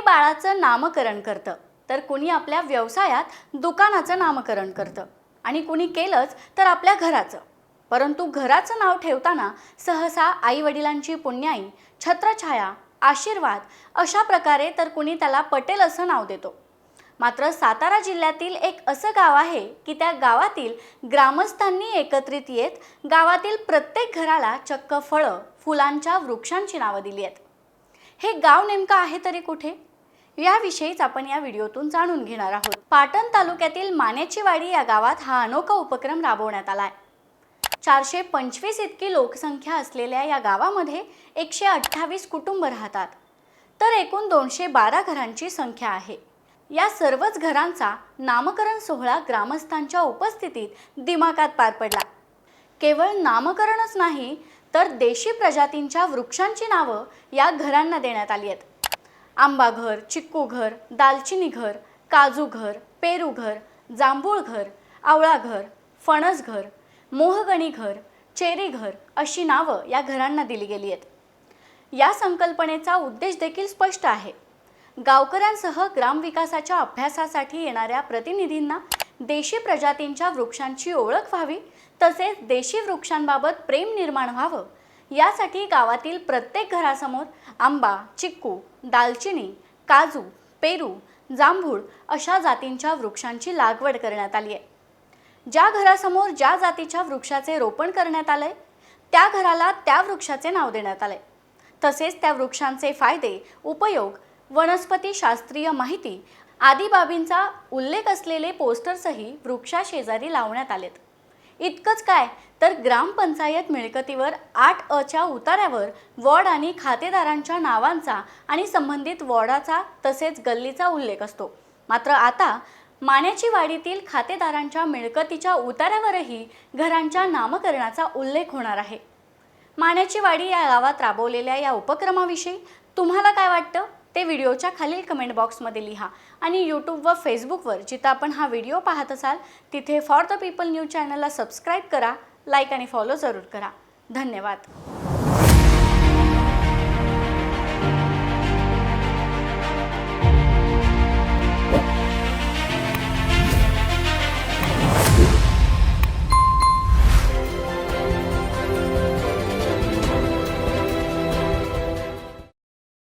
बाळाचं नामकरण करतं तर कुणी आपल्या व्यवसायात दुकानाचं नामकरण करतं. आणि कुणी केलंच तर आपल्या घराचं. परंतु घराचं नाव ठेवताना सहसा आईवडिलांची पुण्याई छत्रछाया आशीर्वाद अशा प्रकारे तर कुणी त्याला पटेल असं नाव देतो. मात्र सातारा जिल्ह्यातील एक असं गाव आहे की त्या गावातील ग्रामस्थांनी एकत्रित येत गावातील प्रत्येक घराला चक्क फळं फुलांच्या वृक्षांची नावं दिली आहेत. हे गाव नेमकं आहे तरी कुठे? याविषयीच आपण या व्हिडिओतून जाणून घेणार आहोत. पाटण तालुक्यातील मानेचीवाडी या गावात हा अनोखा उपक्रम राबवण्यात आला आहे चारशे पंचवीस इतकी लोकसंख्या असलेल्या या गावामध्ये एकशे अठ्ठावीस कुटुंब राहतात. तर एकूण दोनशे बारा घरांची संख्या आहे. या सर्वच घरांचा नामकरण सोहळा ग्रामस्थांच्या उपस्थितीत दिमागात पार पडला. केवळ नामकरणच नाही तर देशी प्रजातींच्या वृक्षांची नावं या घरांना देण्यात आली आहेत. आंबा घर चिक्कू घर दालचिनी घर काजू घर पेरू घर जांभूळ घर आवळा घर फणस घर मोहगणी घर चेरी घर अशी नावं या घरांना दिली गेली आहेत. या संकल्पनेचा उद्देश देखील स्पष्ट आहे. गावकऱ्यांसह ग्रामविकासाच्या अभ्यासासाठी येणाऱ्या प्रतिनिधींना देशी प्रजातींच्या वृक्षांची ओळख व्हावी तसेच देशी वृक्षांबाबत प्रेम निर्माण व्हावं. यासाठी गावातील प्रत्येक घरासमोर आंबा चिक्कू दालचिनी काजू पेरू जांभूळ अशा जातींच्या वृक्षांची लागवड करण्यात आली आहे ज्या घरासमोर ज्या जातीच्या वृक्षाचे रोपण करण्यात आलंय त्या घराला त्या वृक्षाचे नाव देण्यात आले तसेच त्या वृक्षांचे फायदे उपयोग वनस्पती शास्त्रीय माहिती आदी बाबींचा उल्लेख असलेले पोस्टर्सही वृक्षाशेजारी लावण्यात आलेत. इतकंच काय तर ग्रामपंचायत मिळकतीवर आठ अच्या उतार्यावर वॉर्ड आणि खातेदारांच्या नावांचा आणि संबंधित वॉर्डाचा तसेच गल्लीचा उल्लेख असतो. मात्र आता माण्याची वाडीतील खातेदारांच्या मिळकतीच्या उतार्यावरही घरांच्या नामकरणाचा उल्लेख होणार आहे. माण्याची वाडी या गावात राबवलेल्या या उपक्रमाविषयी तुम्हाला काय वाटतं? ते व्हिडिओच्या खालील कमेंट बॉक्समध्ये लिहा आणि यूट्यूब व फेसबुकवर जिथं आपण हा व्हिडिओ पाहत असाल तिथे फॉर द पीपल न्यूज चॅनलला सबस्क्राईब करा लाईक आणि फॉलो जरूर करा. धन्यवाद.